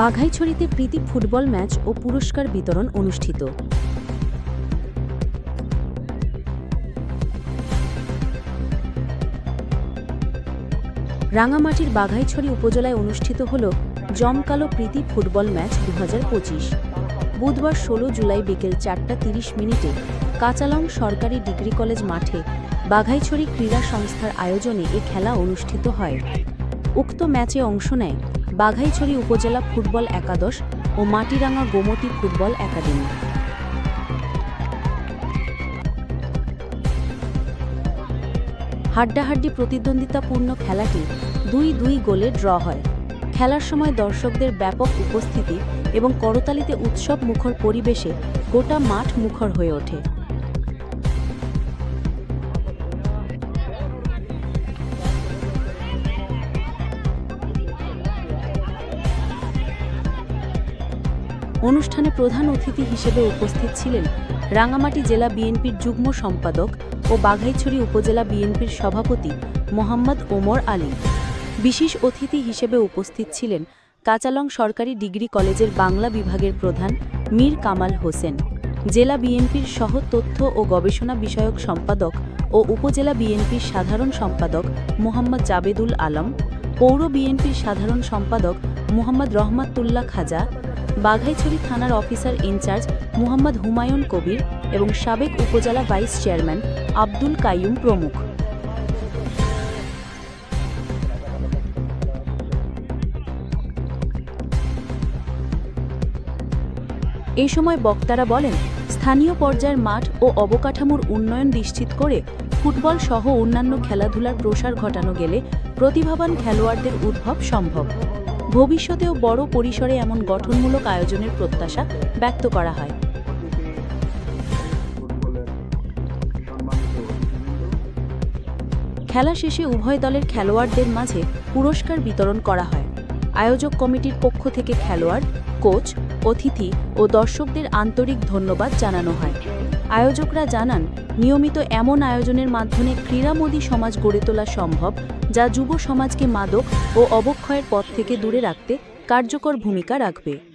বাঘাইছড়িতে প্রীতি football match ও পুরস্কার বিতরণ অনুষ্ঠিত। রাঙামাটির বাঘাইছড়ি উপজেলায় অনুষ্ঠিত হল জমকালো প্রীতি ফুটবল ম্যাচ দু হাজার পঁচিশ। বুধবার ষোলো জুলাই বিকেল চারটা তিরিশ মিনিটে কাঁচালং সরকারি ডিগ্রি কলেজ মাঠে বাঘাইছড়ি ক্রীড়া সংস্থার আয়োজনে এ খেলা অনুষ্ঠিত হয়। উক্ত ম্যাচে অংশ নেয় বাঘাইছড়ি উপজেলা ফুটবল একাদশ ও মাটিরাঙ্গা গোমতী ফুটবল একাডেমি। হাড্ডাহাড্ডি প্রতিদ্বন্দ্বিতাপূর্ণ খেলাটি দুই দুই গোলে ড্র হয়। খেলার সময় দর্শকদের ব্যাপক উপস্থিতি এবং করতালিতে উৎসব মুখর পরিবেশে গোটা মাঠ মুখর হয়ে ওঠে। অনুষ্ঠানে প্রধান অতিথি হিসেবে উপস্থিত ছিলেন রাঙামাটি জেলা বিএনপির যুগ্ম সম্পাদক ও বাঘাইছড়ি উপজেলা বিএনপির সভাপতি মোহাম্মদ ওমর আলী। বিশেষ অতিথি হিসেবে উপস্থিত ছিলেন কাচালং সরকারি ডিগ্রি কলেজের বাংলা বিভাগের প্রধান মীর কামাল হোসেন, জেলা বিএনপির সহ তথ্য ও গবেষণা বিষয়ক সম্পাদক ও উপজেলা বিএনপির সাধারণ সম্পাদক মোহাম্মদ জাবেদুল আলম, পৌর বিএনপির সাধারণ সম্পাদক মোহাম্মদ রহমাতুল্লাহ খাজা বাঘাইছড়ি থানার officer in charge Muhammad Humayun Kabir এবং সাবেক উপজেলা ভাইস চেয়ারম্যান আব্দুল কাইয়ুম প্রমুখ। এই সময় বক্তারা বলেন, স্থানীয় পর্যায়ের মাঠ ও অবকাঠামোর উন্নয়ন নিশ্চিত করে ফুটবল সহ অন্যান্য খেলাধুলার প্রসার ঘটানো গেলে প্রতিভাবান খেলোয়াড়দের উদ্ভব সম্ভব। ভবিষ্যতেও বড় পরিসরে এমন গঠনমূলক আয়োজনের প্রত্যাশা ব্যক্ত করা হয়। খেলা শেষে উভয় দলের খেলোয়াড়দের মাঝে পুরস্কার বিতরণ করা হয়। আয়োজক কমিটির পক্ষ থেকে খেলোয়াড়, কোচ, অতিথি ও দর্শকদের আন্তরিক ধন্যবাদ জানানো হয়। আয়োজকরা জানান নিয়মিত এমন আয়োজনের মাধ্যমে ক্রীড়ামোদী সমাজ গড়ে তোলা সম্ভব, যা যুব সমাজকে মাদক ও অবক্ষয়ের পথ থেকে দূরে রাখতে কার্যকর ভূমিকা রাখবে।